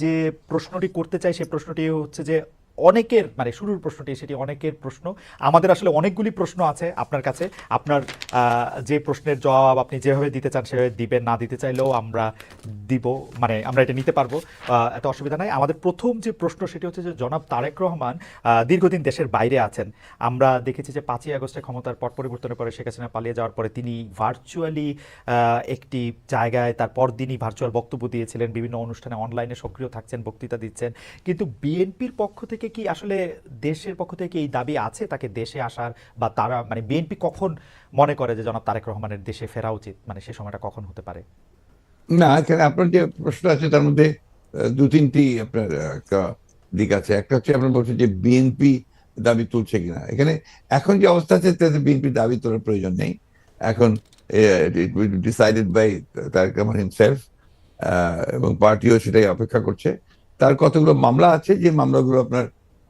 যে প্রশ্নটি করতে চাই সেই প্রশ্নটি হচ্ছে যে অনেকের মানে শুরুর প্রশ্নটি, সেটি অনেকের প্রশ্ন। আমাদের আসলে অনেকগুলি প্রশ্ন আছে আপনার কাছে। আপনার যে প্রশ্নের জবাব আপনি যেভাবে দিতে চান, সেভাবে দিবেন, না দিতে চাইলেও আমরা দিব মানে আমরা এটা নিতে পারব এত অসুবিধা নাই। আমাদের প্রথম যে প্রশ্ন, সেটি হচ্ছে যে জনাব তারেক রহমান দীর্ঘদিন দেশের বাইরে আছেন। আমরা দেখেছি যে পাঁচই আগস্টে ক্ষমতার পট পরিবর্তনের পরে শেখ হাসিনা পালিয়ে যাওয়ার পরে তিনি ভার্চুয়ালি একটি জায়গায় তার পরদিনই ভার্চুয়াল বক্তব্য দিয়েছিলেন। বিভিন্ন অনুষ্ঠানে অনলাইনে সক্রিয় থাকছেন, বক্তৃতা দিচ্ছেন। কিন্তু বিএনপির পক্ষ থেকে কি আসলে দেশের পক্ষ থেকে এই দাবি আছে? তাকে দেশে আসার বা তারা মানে বিএনপি কখন মনে করে যে জনাব তারেক রহমানের দেশে ফেরা উচিত? মানে সে সময়টা কখন হতে পারে? না এখানে আপনার যে প্রশ্ন আছে, তার মধ্যে দু তিনটি আপনার দিক আছে। একটা হচ্ছে আপনার বলছেন যে বিএনপি দাবি তুলছে কিনা। এখানে এখন যে অবস্থা আছে, তাতে বিএনপি দাবি তোলার প্রয়োজন নেই। এখন decided by Tarique Rahman himself এবং পার্টিও সেটাই অপেক্ষা করছে। তার কতগুলো মামলা আছে? যে মামলাগুলো আপনার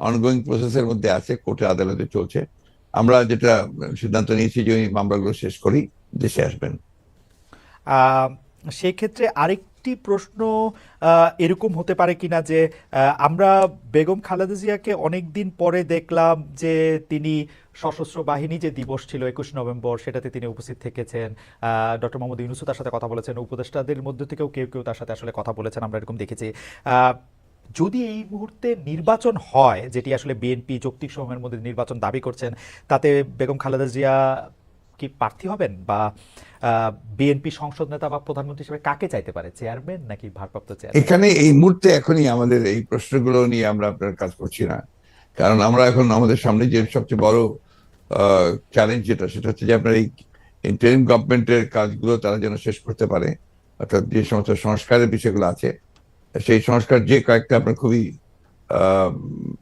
অনগোয়িং প্রসেসের মধ্যে আছে, কোর্টে আদালতে চলছে। আমরা যেটা সিদ্ধান্ত নিয়েছি যে ওই মামলাগুলো শেষ করি, দেশে আসবেন। সেক্ষেত্রে আরেকটি প্রশ্ন এরকম হতে পারে কিনা যে আমরা বেগম খালেদা জিয়াকে অনেকদিন পরে দেখলাম যে তিনি সশস্ত্র বাহিনী যে দিবস ছিল একুশ নভেম্বর, সেটাতে তিনি উপস্থিত থেকেছেন। ডক্টর মোহাম্মদ ইউনুসু তার সাথে কথা বলেছেন। উপদেষ্টাদের মধ্য থেকেও কেউ কেউ তার সাথে আসলে কথা বলেছেন, আমরা এরকম দেখেছি। যদি এই মুহূর্তে নির্বাচন হয়, যেটি আসলে বিএনপি যৌক্তিক সময়ের মধ্যে নির্বাচন দাবি করছেন, তাতে বেগম খালেদা জিয়া কি প্রার্থী হবেন? বা বিএনপি সংসদ নেতা বা প্রধানমন্ত্রী হিসেবে কাকে চাইতে পারে? চেয়ারম্যান নাকি ভারপ্রাপ্ত চেয়ারম্যান এখানে এই মুহূর্তে এখনই আমাদের এই প্রশ্নগুলো নিয়ে আমরা আপনার কাজ করছি না। কারণ আমরা এখন আমাদের সামনে যে সবচেয়ে বড় চ্যালেঞ্জ যেটা, সেটা হচ্ছে যে আপনার এই ইন্টারিম গভর্নমেন্টের কাজগুলো তারা যেন শেষ করতে পারে। অর্থাৎ যে সমস্ত সংস্কারের বিষয়গুলো আছে সেই সংস্কার যে কয়েকটা আপনার খুবই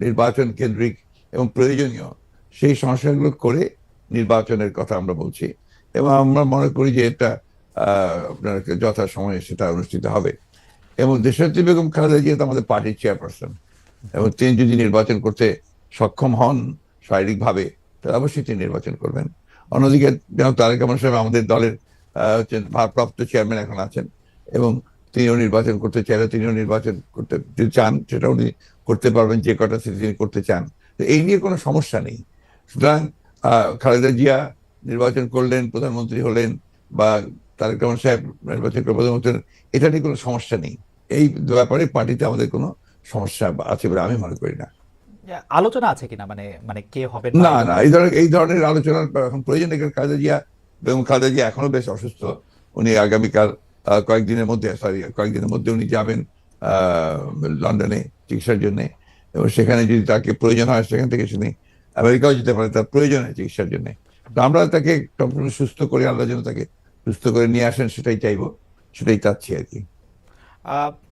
নির্বাচন কেন্দ্রিক এবং প্রয়োজনীয়, সেই সংস্কারগুলো করে নির্বাচনের কথা আমরা বলছি। এবং আমরা মনে করি যে এটা আপনার যথা সময়ে সেটা অনুষ্ঠিত হবে। এবং দেশনেত্রী বেগম খালেদা জিয়া আমাদের পার্টির চেয়ারপারসন। এবং তিনি যদি নির্বাচন করতে সক্ষম হন শারীরিকভাবে, তাহলে অবশ্যই তিনি নির্বাচন করবেন। অন্যদিকে যেমন তারেক রহমান সাহেব আমাদের দলের ভারপ্রাপ্ত চেয়ারম্যান এখন আছেন। এবং তিনিও নির্বাচন করতে চাইলে তিনিও নির্বাচন করতে চান সেটা উনি করতে পারবেন যে কটা সিটি তিনি করতে চান। তো এই নিয়ে কোনো সমস্যা নেই। সুতরাং খালেদা জিয়া নির্বাচন করলেন প্রধানমন্ত্রী হলেন বা তারেক রহমান সাহেব নির্বাচন করে প্রধানমন্ত্রী হলেন, এটা নিয়ে কোনো সমস্যা নেই। এই ব্যাপারে পার্টিতে আমাদের কোনো সমস্যা আছে বলে আমি মনে করি না। আলোচনা আছে কিনা? মানে মানে কে হবে না না এই ধরনের এই ধরনের আলোচনার এখন প্রয়োজন নেই কারণ খালেদা জিয়া এবং খালেদা জিয়া এখনও বেশ অসুস্থ। উনি আগামীকাল কয়েকদিনের মধ্যে সরি কয়েকদিনের মধ্যে উনি যাবেন লন্ডনে চিকিৎসার জন্য। এবং সেখানে যদি তাকে প্রয়োজন হয়, সেখান থেকে তিনি আমেরিকাও যেতে পারে, তার প্রয়োজন হয় চিকিৎসার জন্যে। তো আমরা তাকে সম্পূর্ণ সুস্থ করে আল্লাহ যেন তাকে সুস্থ করে নিয়ে আসেন, সেটাই চাইব, সেটাই চাচ্ছি আর কি।